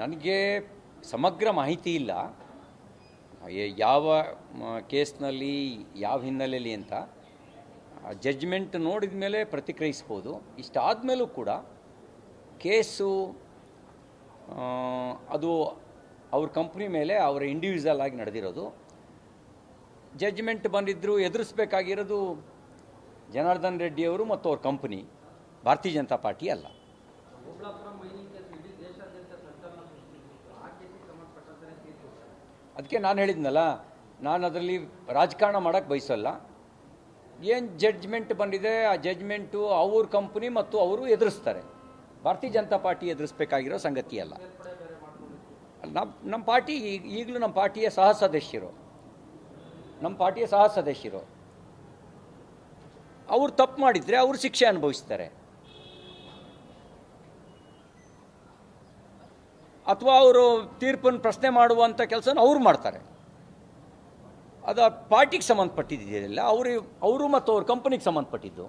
ನನಗೆ ಸಮಗ್ರ ಮಾಹಿತಿ ಇಲ್ಲ. ಯಾವ ಕೇಸ್ನಲ್ಲಿ, ಯಾವ ಹಿನ್ನೆಲೆಯಲ್ಲಿ ಅಂತ ಜಡ್ಜ್ಮೆಂಟ್ ನೋಡಿದ ಮೇಲೆ ಪ್ರತಿಕ್ರಿಯಿಸ್ಬೋದು. ಇಷ್ಟಾದ ಮೇಲೂ ಕೂಡ ಕೇಸು ಅದು ಅವ್ರ ಕಂಪ್ನಿ ಮೇಲೆ ಅವರ ಇಂಡಿವಿಜುವಲ್ ಆಗಿ ನಡೆದಿರೋದು. ಜಡ್ಜ್ಮೆಂಟ್ ಬಂದಿದ್ದರೂ ಎದುರಿಸ್ಬೇಕಾಗಿರೋದು ಜನಾರ್ದನ್ ರೆಡ್ಡಿಯವರು ಮತ್ತು ಅವ್ರ ಕಂಪ್ನಿ, ಭಾರತೀಯ ಜನತಾ ಪಾರ್ಟಿ ಅಲ್ಲ. ಅದಕ್ಕೆ ನಾನು ಹೇಳಿದ್ನಲ್ಲ, ನಾನು ಅದರಲ್ಲಿ ರಾಜಕಾರಣ ಮಾಡೋಕ್ಕೆ ಬಯಸಲ್ಲ. ಏನು ಜಡ್ಜ್ಮೆಂಟ್ ಬಂದಿದೆ, ಆ ಜಡ್ಜ್ಮೆಂಟು ಅವ್ರ ಕಂಪ್ನಿ ಮತ್ತು ಅವರು ಎದುರಿಸ್ತಾರೆ. ಭಾರತೀಯ ಜನತಾ ಪಾರ್ಟಿ ಎದುರಿಸ್ಬೇಕಾಗಿರೋ ಸಂಗತಿ ಅಲ್ಲ. ನಮ್ಮ ನಮ್ಮ ಪಾರ್ಟಿ ಈಗ ಈಗಲೂ ನಮ್ಮ ಪಾರ್ಟಿಯ ಸಹ ಸದಸ್ಯರು ನಮ್ಮ ಪಾರ್ಟಿಯ ಸಹ ಸದಸ್ಯರು ಅವ್ರು ತಪ್ಪು ಮಾಡಿದರೆ ಅವರು ಶಿಕ್ಷೆ ಅನುಭವಿಸ್ತಾರೆ. ಅಥವಾ ಅವರು ತೀರ್ಪನ್ನು ಪ್ರಶ್ನೆ ಮಾಡುವಂಥ ಕೆಲಸನ ಅವ್ರು ಮಾಡ್ತಾರೆ. ಅದು ಪಾರ್ಟಿಗೆ ಸಂಬಂಧಪಟ್ಟಿದ್ದಿಲ್ಲ ಅವರು ಅವರು ಮತ್ತು ಅವ್ರ ಕಂಪನಿಗೆ ಸಂಬಂಧಪಟ್ಟಿದ್ದು.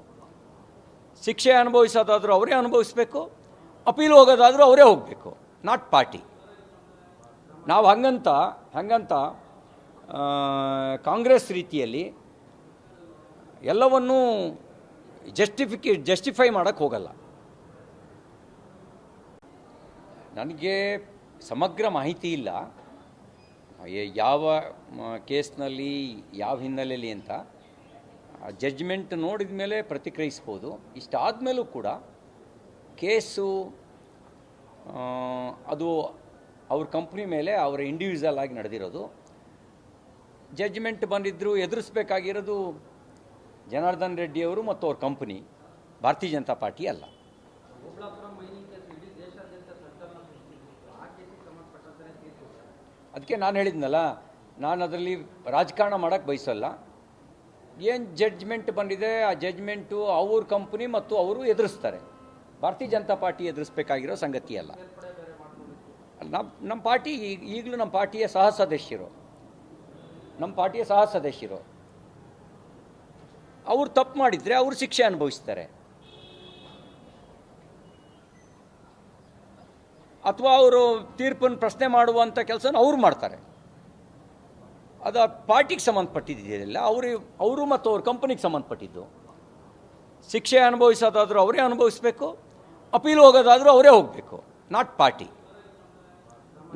ಶಿಕ್ಷೆ ಅನುಭವಿಸೋದಾದರೂ ಅವರೇ ಅನುಭವಿಸ್ಬೇಕು, ಅಪೀಲ್ ಹೋಗೋದಾದರೂ ಅವರೇ ಹೋಗಬೇಕು, ನಾಟ್ ಪಾರ್ಟಿ. ನಾವು ಹಂಗಂತ ಹಂಗಂತ ಕಾಂಗ್ರೆಸ್ ರೀತಿಯಲ್ಲಿ ಎಲ್ಲವನ್ನೂ ಜಸ್ಟಿಫಿಕೇ, ಜಸ್ಟಿಫೈ ಮಾಡೋಕ್ಕೆ ಹೋಗಲ್ಲ. ನನಗೆ ಸಮಗ್ರ ಮಾಹಿತಿ ಇಲ್ಲ. ಯಾವ ಕೇಸ್ನಲ್ಲಿ, ಯಾವ ಹಿನ್ನೆಲೆಯಲ್ಲಿ ಅಂತ ಜಡ್ಜ್ಮೆಂಟ್ ನೋಡಿದ ಮೇಲೆ ಪ್ರತಿಕ್ರಿಯಿಸ್ಬೋದು. ಇಷ್ಟಾದ ಮೇಲೂ ಕೂಡ ಕೇಸು ಅದು ಅವ್ರ ಕಂಪ್ನಿ ಮೇಲೆ ಅವರ ಇಂಡಿವಿಜುವಲ್ ಆಗಿ ನಡೆದಿರೋದು. ಜಡ್ಜ್ಮೆಂಟ್ ಬಂದಿದ್ದರೂ ಎದುರಿಸ್ಬೇಕಾಗಿರೋದು ಜನಾರ್ದನ್ ರೆಡ್ಡಿಯವರು ಮತ್ತು ಅವ್ರ ಕಂಪ್ನಿ, ಭಾರತೀಯ ಜನತಾ ಪಾರ್ಟಿ ಅಲ್ಲ. ಅದಕ್ಕೆ ನಾನು ಹೇಳಿದ್ನಲ್ಲ, ನಾನು ಅದರಲ್ಲಿ ರಾಜಕಾರಣ ಮಾಡೋಕ್ಕೆ ಬಯಸಲ್ಲ. ಏನು ಜಡ್ಜ್ಮೆಂಟ್ ಬಂದಿದೆ, ಆ ಜಡ್ಜ್ಮೆಂಟು ಅವ್ರ ಕಂಪ್ನಿ ಮತ್ತು ಅವರು ಎದುರಿಸ್ತಾರೆ. ಭಾರತೀಯ ಜನತಾ ಪಾರ್ಟಿ ಎದುರಿಸ್ಬೇಕಾಗಿರೋ ಸಂಗತಿ ಅಲ್ಲ. ನಮ್ಮ ನಮ್ಮ ಪಾರ್ಟಿ ಈಗ ಈಗಲೂ ನಮ್ಮ ಪಾರ್ಟಿಯ ಸಹ ಸದಸ್ಯರು. ನಮ್ಮ ಪಾರ್ಟಿಯ ಸಹ ಸದಸ್ಯರು. ಅವ್ರು ತಪ್ಪು ಮಾಡಿದರೆ ಅವರು ಶಿಕ್ಷೆ ಅನುಭವಿಸ್ತಾರೆ. ಅಥವಾ ಅವರು ತೀರ್ಪನ್ನು ಪ್ರಶ್ನೆ ಮಾಡುವಂಥ ಕೆಲಸನ ಅವ್ರು ಮಾಡ್ತಾರೆ. ಅದು ಪಾರ್ಟಿಗೆ ಸಂಬಂಧಪಟ್ಟಿದ್ದಿಲ್ಲ ಅವರು ಅವರು ಮತ್ತು ಅವ್ರ ಕಂಪನಿಗೆ ಸಂಬಂಧಪಟ್ಟಿದ್ದು. ಶಿಕ್ಷೆ ಅನುಭವಿಸೋದಾದರೂ ಅವರೇ ಅನುಭವಿಸ್ಬೇಕು, ಅಪೀಲ್ ಹೋಗೋದಾದರೂ ಅವರೇ ಹೋಗಬೇಕು, ನಾಟ್ ಪಾರ್ಟಿ.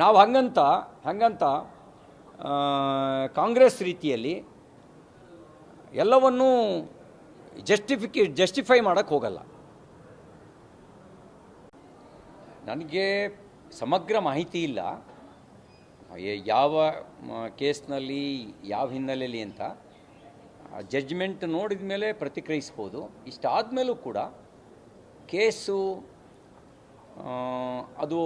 ನಾವು ಹಂಗಂತ ಹಂಗಂತ ಕಾಂಗ್ರೆಸ್ ರೀತಿಯಲ್ಲಿ ಎಲ್ಲವನ್ನೂ ಜಸ್ಟಿಫಿಕೇ, ಜಸ್ಟಿಫೈ ಮಾಡೋಕ್ಕೆ ಹೋಗಲ್ಲ. ನನಗೆ ಸಮಗ್ರ ಮಾಹಿತಿ ಇಲ್ಲ. ಯಾವ ಕೇಸ್ನಲ್ಲಿ, ಯಾವ ಹಿನ್ನೆಲೆಯಲ್ಲಿ ಅಂತ ಜಡ್ಜ್ಮೆಂಟ್ ನೋಡಿದ ಮೇಲೆ ಪ್ರತಿಕ್ರಿಯಿಸ್ಬೋದು. ಇಷ್ಟಾದ ಮೇಲೂ ಕೂಡ ಕೇಸು ಅದು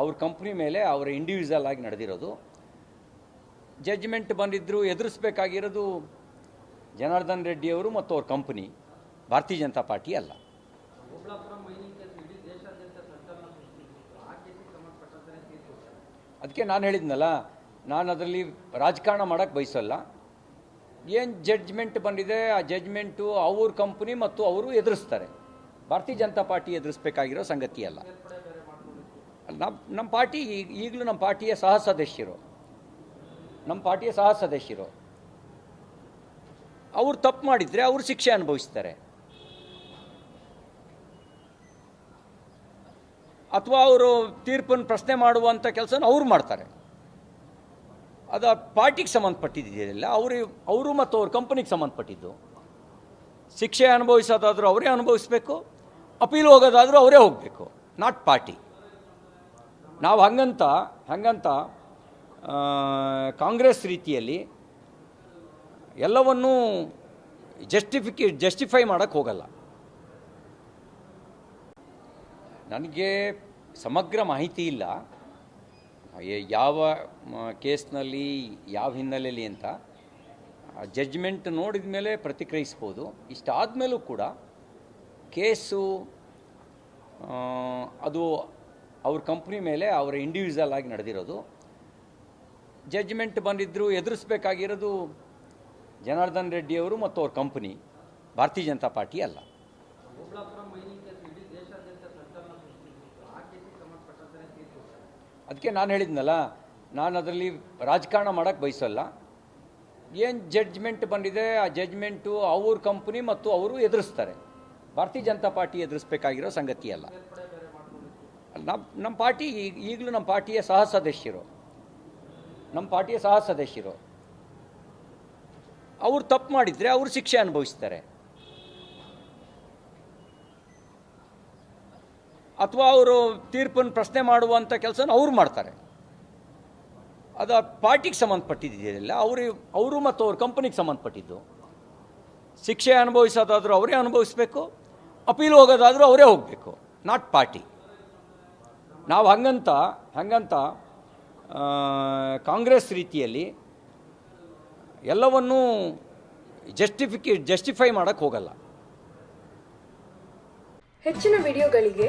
ಅವ್ರ ಕಂಪ್ನಿ ಮೇಲೆ ಅವರ ಇಂಡಿವಿಜುವಲ್ ಆಗಿ ನಡೆದಿರೋದು. ಜಡ್ಜ್ಮೆಂಟ್ ಬಂದಿದ್ದರೂ ಎದುರಿಸ್ಬೇಕಾಗಿರೋದು ಜನಾರ್ದನ್ ರೆಡ್ಡಿಯವರು ಮತ್ತು ಅವ್ರ ಕಂಪ್ನಿ, ಭಾರತೀಯ ಜನತಾ ಪಾರ್ಟಿ ಅಲ್ಲ. ಅದಕ್ಕೆ ನಾನು ಹೇಳಿದ್ನಲ್ಲ, ನಾನು ಅದರಲ್ಲಿ ರಾಜಕಾರಣ ಮಾಡೋಕ್ಕೆ ಬಯಸಲ್ಲ. ಏನು ಜಡ್ಜ್ಮೆಂಟ್ ಬಂದಿದೆ, ಆ ಜಡ್ಜ್ಮೆಂಟು ಅವ್ರ ಕಂಪ್ನಿ ಮತ್ತು ಅವರು ಎದುರಿಸ್ತಾರೆ. ಭಾರತೀಯ ಜನತಾ ಪಾರ್ಟಿ ಎದುರಿಸ್ಬೇಕಾಗಿರೋ ಸಂಗತಿ ಅಲ್ಲ. ನಮ್ಮ ನಮ್ಮ ಪಾರ್ಟಿ ಈಗ ಈಗಲೂ ನಮ್ಮ ಪಾರ್ಟಿಯ ಸಹ ಸದಸ್ಯರು ನಮ್ಮ ಪಾರ್ಟಿಯ ಸಹ ಸದಸ್ಯರು ಅವ್ರು ತಪ್ಪು ಮಾಡಿದರೆ ಅವರು ಶಿಕ್ಷೆ ಅನುಭವಿಸ್ತಾರೆ. ಅಥವಾ ಅವರು ತೀರ್ಪನ್ನು ಪ್ರಶ್ನೆ ಮಾಡುವಂಥ ಕೆಲಸನ ಅವ್ರು ಮಾಡ್ತಾರೆ. ಅದು ಪಾರ್ಟಿಗೆ ಸಂಬಂಧಪಟ್ಟಿದ್ದಿದೆಯಲ್ಲ, ಅವರು ಅವರು ಮತ್ತು ಅವ್ರ ಕಂಪನಿಗೆ ಸಂಬಂಧಪಟ್ಟಿದ್ದು. ಶಿಕ್ಷೆ ಅನುಭವಿಸೋದಾದರೂ ಅವರೇ ಅನುಭವಿಸ್ಬೇಕು, ಅಪೀಲ್ ಹೋಗೋದಾದರೂ ಅವರೇ ಹೋಗಬೇಕು, ನಾಟ್ ಪಾರ್ಟಿ. ನಾವು ಹಂಗಂತ ಹಂಗಂತ ಕಾಂಗ್ರೆಸ್ ರೀತಿಯಲ್ಲಿ ಎಲ್ಲವನ್ನೂ ಜಸ್ಟಿಫಿಕೇ, ಜಸ್ಟಿಫೈ ಮಾಡೋಕ್ಕೆ ಹೋಗಲ್ಲ. ನನಗೆ ಸಮಗ್ರ ಮಾಹಿತಿ ಇಲ್ಲ. ಯಾವ ಕೇಸ್ನಲ್ಲಿ, ಯಾವ ಹಿನ್ನೆಲೆಯಲ್ಲಿ ಅಂತ ಜಡ್ಜ್ಮೆಂಟ್ ನೋಡಿದ ಮೇಲೆ ಪ್ರತಿಕ್ರಿಯಿಸ್ಬೋದು. ಇಷ್ಟಾದ ಮೇಲೂ ಕೂಡ ಕೇಸು ಅದು ಅವ್ರ ಕಂಪ್ನಿ ಮೇಲೆ ಅವರ ಇಂಡಿವಿಜುವಲ್ ಆಗಿ ನಡೆದಿರೋದು. ಜಡ್ಜ್ಮೆಂಟ್ ಬಂದಿದ್ದರೂ ಎದುರಿಸ್ಬೇಕಾಗಿರೋದು ಜನಾರ್ದನ್ ರೆಡ್ಡಿಯವರು ಮತ್ತು ಅವ್ರ ಕಂಪ್ನಿ, ಭಾರತೀಯ ಜನತಾ ಪಾರ್ಟಿ ಅಲ್ಲ. ಅದಕ್ಕೆ ನಾನು ಹೇಳಿದ್ನಲ್ಲ, ನಾನು ಅದರಲ್ಲಿ ರಾಜಕಾರಣ ಮಾಡೋಕ್ಕೆ ಬಯಸಲ್ಲ. ಏನು ಜಡ್ಜ್ಮೆಂಟ್ ಬಂದಿದೆ, ಆ ಜಡ್ಜ್ಮೆಂಟು ಅವ್ರ ಕಂಪ್ನಿ ಮತ್ತು ಅವರು ಎದುರಿಸ್ತಾರೆ. ಭಾರತೀಯ ಜನತಾ ಪಾರ್ಟಿ ಎದುರಿಸ್ಬೇಕಾಗಿರೋ ಸಂಗತಿ ಅಲ್ಲ. ನಮ್ಮ ನಮ್ಮ ಪಾರ್ಟಿ ಈಗ ಈಗಲೂ ನಮ್ಮ ಪಾರ್ಟಿಯ ಸಹ ಸದಸ್ಯರು ನಮ್ಮ ಪಾರ್ಟಿಯ ಸಹ ಸದಸ್ಯರು ಅವ್ರು ತಪ್ಪು ಮಾಡಿದರೆ ಅವರು ಶಿಕ್ಷೆ ಅನುಭವಿಸ್ತಾರೆ. ಅಥವಾ ಅವರು ತೀರ್ಪನ್ನು ಪ್ರಶ್ನೆ ಮಾಡುವಂಥ ಕೆಲಸನ ಅವ್ರು ಮಾಡ್ತಾರೆ. ಅದು ಪಾರ್ಟಿಗೆ ಸಂಬಂಧಪಟ್ಟಿದ್ದಿಲ್ಲ ಅವರು ಅವರು ಮತ್ತು ಅವ್ರ ಕಂಪನಿಗೆ ಸಂಬಂಧಪಟ್ಟಿದ್ದು. ಶಿಕ್ಷೆ ಅನುಭವಿಸೋದಾದರೂ ಅವರೇ ಅನುಭವಿಸ್ಬೇಕು, ಅಪೀಲ್ ಹೋಗೋದಾದರೂ ಅವರೇ ಹೋಗಬೇಕು, ನಾಟ್ ಪಾರ್ಟಿ. ನಾವು ಹಂಗಂತ ಹಂಗಂತ ಕಾಂಗ್ರೆಸ್ ರೀತಿಯಲ್ಲಿ ಎಲ್ಲವನ್ನೂ ಜಸ್ಟಿಫಿಕೇಟ್, ಜಸ್ಟಿಫೈ ಮಾಡೋಕ್ಕೆ ಹೋಗಲ್ಲ. ಹೆಚ್ಚಿನ ವಿಡಿಯೋಗಳಿಗೆ